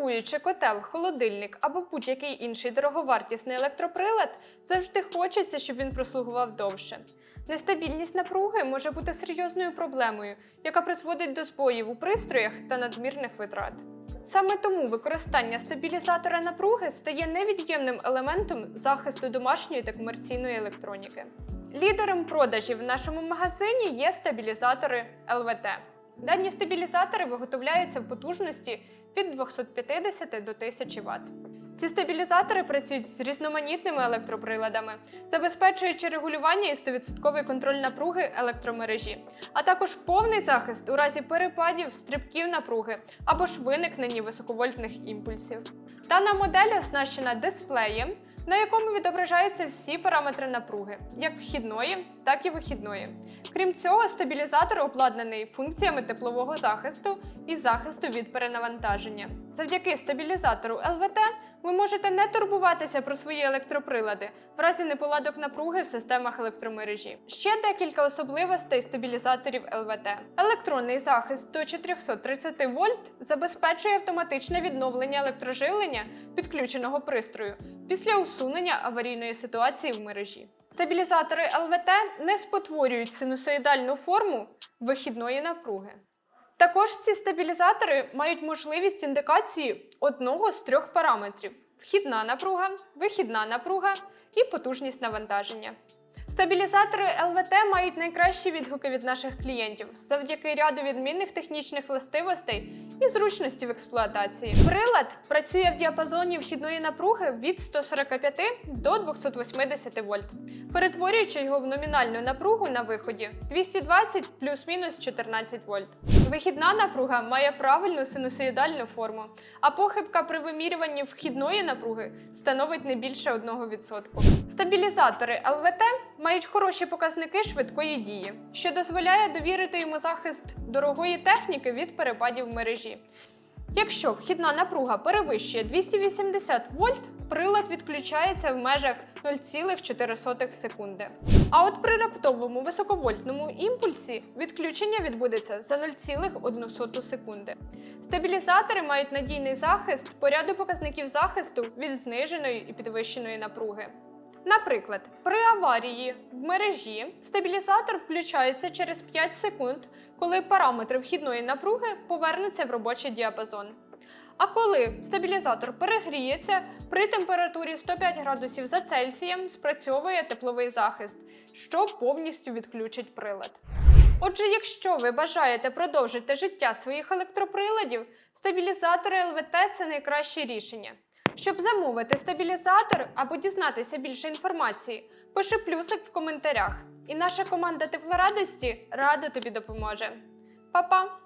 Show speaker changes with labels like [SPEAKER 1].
[SPEAKER 1] Купуючи котел, холодильник або будь-який інший дороговартісний електроприлад, завжди хочеться, щоб він прослугував довше. Нестабільність напруги може бути серйозною проблемою, яка призводить до збоїв у пристроях та надмірних витрат. Саме тому використання стабілізатора напруги стає невід'ємним елементом захисту домашньої та комерційної електроніки. Лідером продажів в нашому магазині є стабілізатори ЛВТ. Дані стабілізатори виготовляються в потужності від 250 до 1000 Вт. Ці стабілізатори працюють з різноманітними електроприладами, забезпечуючи регулювання і 100% контроль напруги електромережі, а також повний захист у разі перепадів, стрибків напруги або ж виникнення високовольтних імпульсів. Дана модель оснащена дисплеєм, на якому відображаються всі параметри напруги, як вхідної, так і вихідної. Крім цього, стабілізатор обладнаний функціями теплового захисту і захисту від перенавантаження. Завдяки стабілізатору ЛВТ ви можете не турбуватися про свої електроприлади в разі неполадок напруги в системах електромережі. Ще декілька особливостей стабілізаторів ЛВТ. Електронний захист до 430 вольт забезпечує автоматичне відновлення електроживлення підключеного пристрою після усунення аварійної ситуації в мережі. Стабілізатори ЛВТ не спотворюють синусоїдальну форму вихідної напруги. Також ці стабілізатори мають можливість індикації одного з трьох параметрів: вхідна напруга, вихідна напруга і потужність навантаження. Стабілізатори ЛВТ мають найкращі відгуки від наших клієнтів завдяки ряду відмінних технічних властивостей і зручності в експлуатації. Прилад працює в діапазоні вхідної напруги від 145 до 280 вольт, перетворюючи його в номінальну напругу на виході 220 плюс-мінус 14 вольт. Вихідна напруга має правильну синусоїдальну форму, а похибка при вимірюванні вхідної напруги становить не більше 1%. Стабілізатори ЛВТ мають хороші показники швидкої дії, що дозволяє довірити йому захист дорогої техніки від перепадів мережі. Якщо вхідна напруга перевищує 280 вольт, прилад відключається в межах 0,4 секунди. А от при раптовому високовольтному імпульсі відключення відбудеться за 0,1 секунди. Стабілізатори мають надійний захист по ряду показників захисту від зниженої і підвищеної напруги. Наприклад, при аварії в мережі стабілізатор включається через 5 секунд, коли параметри вхідної напруги повернуться в робочий діапазон. А коли стабілізатор перегріється, при температурі 105 градусів за Цельсієм спрацьовує тепловий захист, що повністю відключить прилад. Отже, якщо ви бажаєте продовжити життя своїх електроприладів, стабілізатори ЛВТ це найкраще рішення. Щоб замовити стабілізатор або дізнатися більше інформації, пиши плюсик в коментарях. І наша команда теплорадості рада тобі допоможе. Па-па!